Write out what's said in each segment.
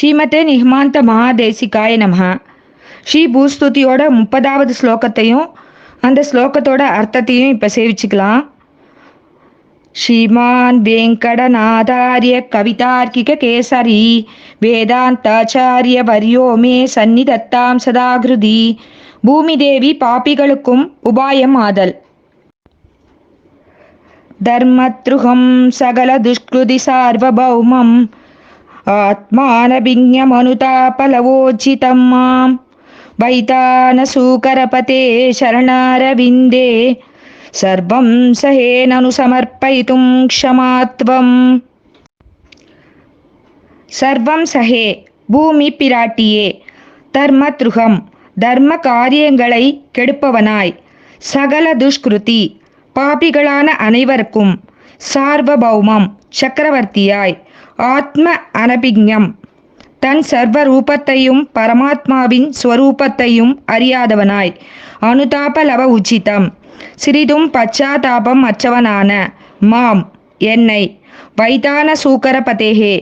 ஸ்ரீமதே நிஹ்மாந்த மகாதேசிகாய நமஹ. ஸ்ரீ பூஸ்துதியோட முப்பதாவது ஸ்லோகத்தையும் அந்த ஸ்லோகத்தோட அர்த்தத்தையும் இப்போ சேவிச்சுக்கலாம். ஸ்ரீமான் வெங்கடநாதாரிய கவிதார்க்கிக கேசரி வேதாந்தாச்சாரிய வரியோ மே சந்நிதத்தாம் சதாகிருதி. பூமிதேவி பாப்பிகளுக்கும் உபாயம் ஆதல். தர்மத்ருகம் சகல துஷ்கிருதி சார்வபௌமம். ஆத்மானபிஞமனுதாபலவோச்சிதம் மாம் வைத்தானசூகரபதே சரணாரவிந்தே சர்வம் சஹேனனு சமர்ப்பயித்தும் க்ஷமாத்வம் சர்வம் சஹே பூமி பிராட்டியே தர்மத்ருகம் தர்ம காரியங்களை கெடுப்பவனாய் சகல துஷ்கிருதி பாபிகளான அனைவருக்கும் சார்வபௌமம் சக்கரவர்த்தியாய் ஆத்ம அனபிஞம் தன் சர்வ ரூபத்தையும் பரமாத்மாவின் ஸ்வரூபத்தையும் அறியாதவனாய். அனுதாப லவ உச்சிதம். சிறிதும் பச்சாதாபம் அற்றவனான மாம் என்னை வைதான சூக்கரபதேகே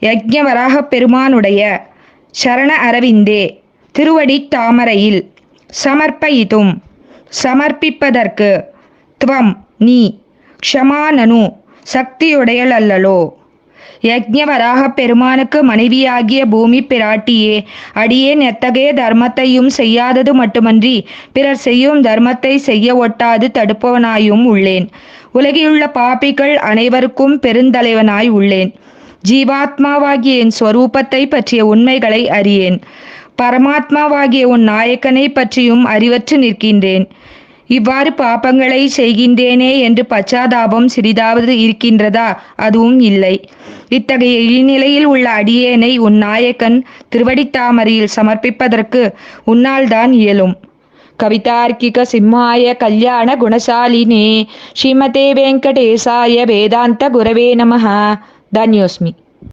யஜ்ஞவராக பெருமானுடைய சரண அரவிந்தே திருவடி தாமரையில் சமர்ப்பயிதும். சமர்ப்பிப்பதற்கு துவம் நீ க்ஷமானனு சக்தியுடையல் அல்லலோ யஜ்ஞவராக பெருமானுக்கு மனைவியாகிய பூமி பிராட்டியே அடியேன் எத்தகைய தர்மத்தையும் செய்யாதது மட்டுமன்றி பிறர் செய்யும் தர்மத்தை செய்ய ஒட்டாது தடுப்பவனாயும் உள்ளேன். உலகிலுள்ள பாப்பிகள் அனைவருக்கும் பெருந்தலைவனாய் உள்ளேன். ஜீவாத்மாவாகிய என் ஸ்வரூபத்தை பற்றிய உண்மைகளை அறியேன். பரமாத்மாவாகிய உன் நாயக்கனை பற்றியும் அறிவற்று நிற்கின்றேன். இவ்வாறு பாப்பங்களை செய்கின்றேனே என்று பச்சாதாபம் சிறிதாவது இருக்கின்றதா? அதுவும் இல்லை. இத்தகைய இழிநிலையில் உள்ள அடியேனை உன் நாயக்கன் திருவடித்தாமரையில் சமர்ப்பிப்பதற்கு உன்னால் தான் இயலும். கவிதார்க்கிக சிம்மாய கல்யாண குணசாலினே ஸ்ரீமதே வெங்கடேசாய வேதாந்த குரவே நமஹா. தன்யோஸ்மி.